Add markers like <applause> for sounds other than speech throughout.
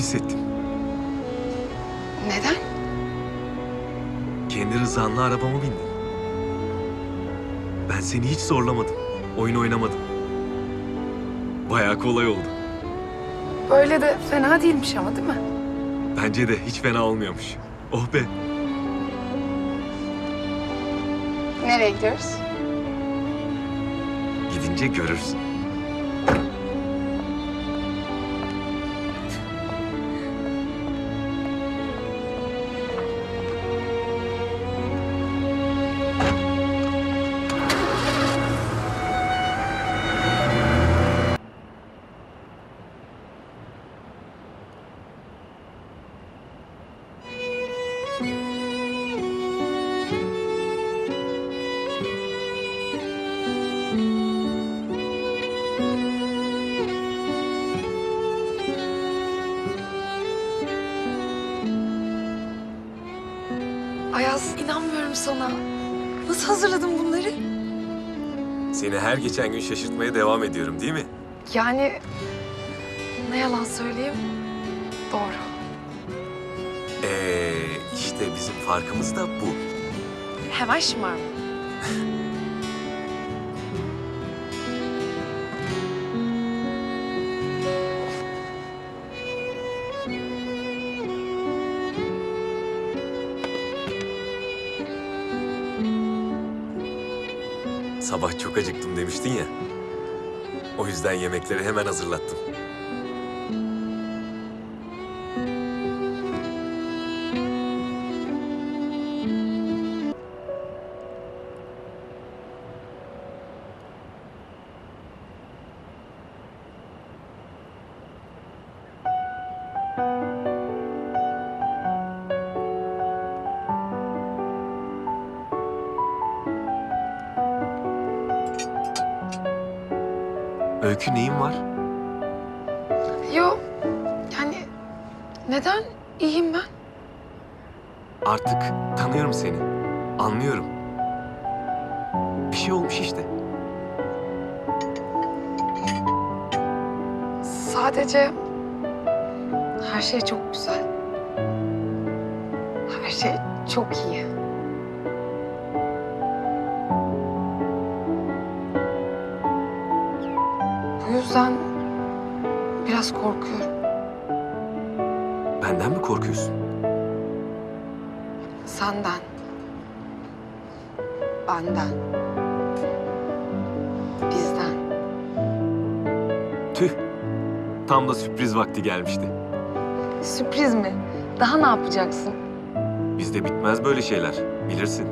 hissettim. Neden? Kendi rızanla arabama bindin. Ben seni hiç zorlamadım. Oyun oynamadım. Bayağı kolay oldu. Böyle de fena değilmiş ama değil mi? Bence de hiç fena olmuyormuş. Oh be. Nereye gidiyoruz? Gidince görürsün. İnanmıyorum sana. Nasıl hazırladın bunları? Seni her geçen gün şaşırtmaya devam ediyorum değil mi? Yani ne yalan söyleyeyim. Doğru. Ee, işte bizim farkımız da bu. Hemen şımarma. <laughs> çok acıktım demiştin ya. O yüzden yemekleri hemen hazırlattım. Öykü neyin var? Yo yani neden? İyiyim ben. Artık tanıyorum seni. Anlıyorum. Bir şey olmuş işte. Sadece her şey çok güzel. Her şey çok iyi. Yüzden biraz korkuyorum. Benden mi korkuyorsun? Senden. Benden. Bizden. Tüh. Tam da sürpriz vakti gelmişti. Sürpriz mi? Daha ne yapacaksın? Bizde bitmez böyle şeyler. Bilirsin.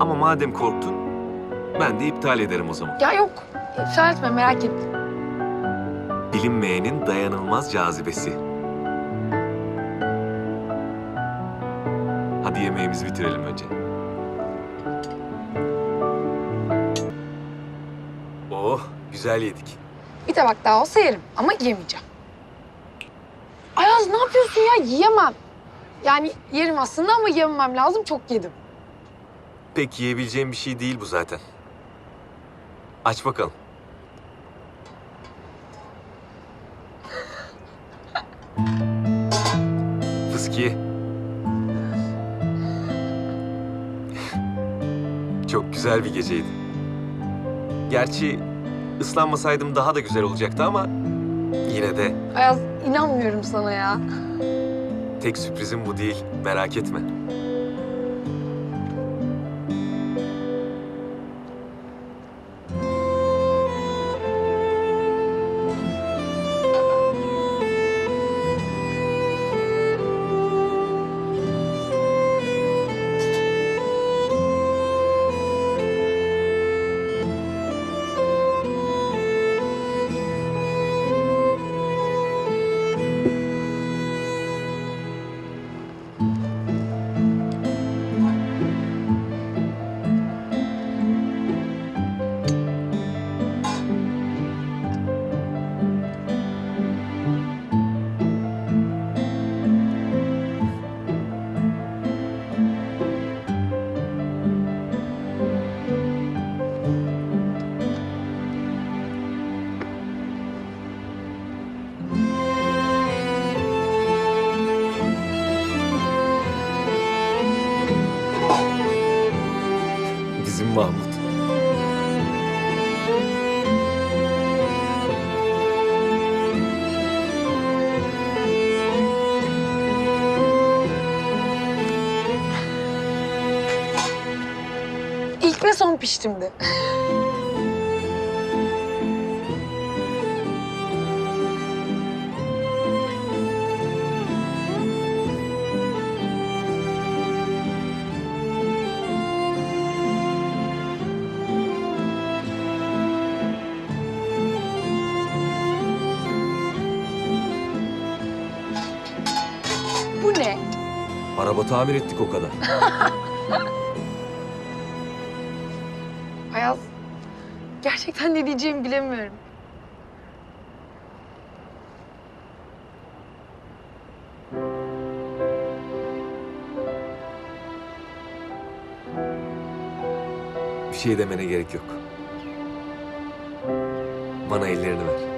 Ama madem korktun, ben de iptal ederim o zaman. Ya yok. İptal etme merak ettim. Bilinmeyenin dayanılmaz cazibesi. Hadi yemeğimizi bitirelim önce. Oh, güzel yedik. Bir tabak daha olsa yerim ama yemeyeceğim. Ayaz ne yapıyorsun ya? Yiyemem. Yani yerim aslında ama yememem lazım. Çok yedim. Pek yiyebileceğim bir şey değil bu zaten. Aç bakalım. Fıskiye. Çok güzel bir geceydi. Gerçi ıslanmasaydım daha da güzel olacaktı ama yine de Ayaz inanmıyorum sana ya. tek sürprizim bu değil. Merak etme. Son piştimdi. Bu ne? Araba tamir ettik o kadar. <laughs> gerçekten ne diyeceğimi bilemiyorum. Bir şey demene gerek yok. Bana ellerini ver.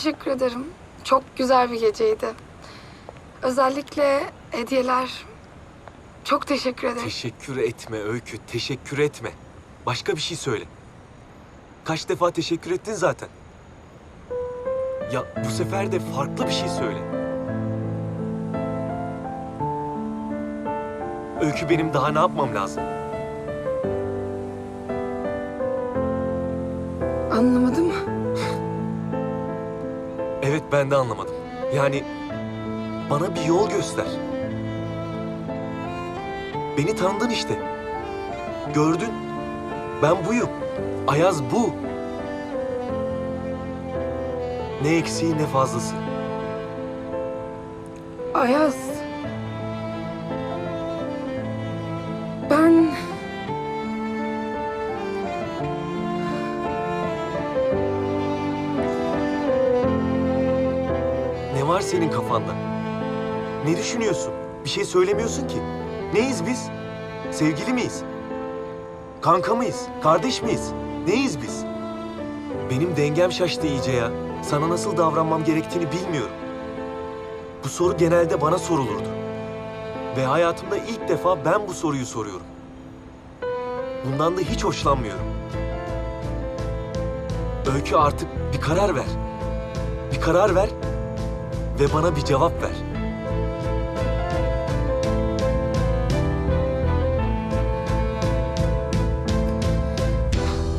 Teşekkür ederim. Çok güzel bir geceydi. Özellikle hediyeler. Çok teşekkür ederim. Teşekkür etme Öykü, teşekkür etme. Başka bir şey söyle. Kaç defa teşekkür ettin zaten. Ya bu sefer de farklı bir şey söyle. Öykü benim daha ne yapmam lazım? Anlamadım. Evet ben de anlamadım. Yani bana bir yol göster. Beni tanıdın işte. Gördün. Ben buyum. Ayaz bu. Ne eksiği ne fazlası. Ayaz. Var senin kafanda? Ne düşünüyorsun? Bir şey söylemiyorsun ki. Neyiz biz? Sevgili miyiz? Kanka mıyız? Kardeş miyiz? Neyiz biz? Benim dengem şaştı iyice ya. Sana nasıl davranmam gerektiğini bilmiyorum. Bu soru genelde bana sorulurdu. Ve hayatımda ilk defa ben bu soruyu soruyorum. Bundan da hiç hoşlanmıyorum. Öykü artık bir karar ver. Bir karar ver ve bana bir cevap ver.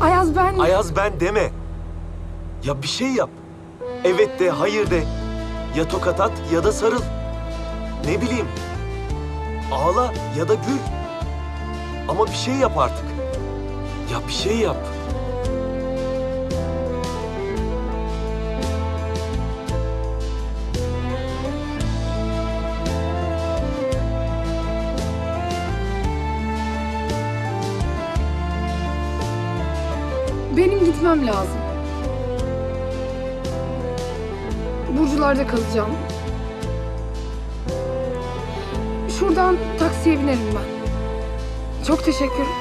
Ayaz ben... Ayaz ben deme. Ya bir şey yap. Evet de, hayır de. Ya tokat at ya da sarıl. Ne bileyim. Ağla ya da gül. Ama bir şey yap artık. Ya bir şey yap. Benim gitmem lazım. Burcularda kalacağım. Şuradan taksiye binerim ben. Çok teşekkür.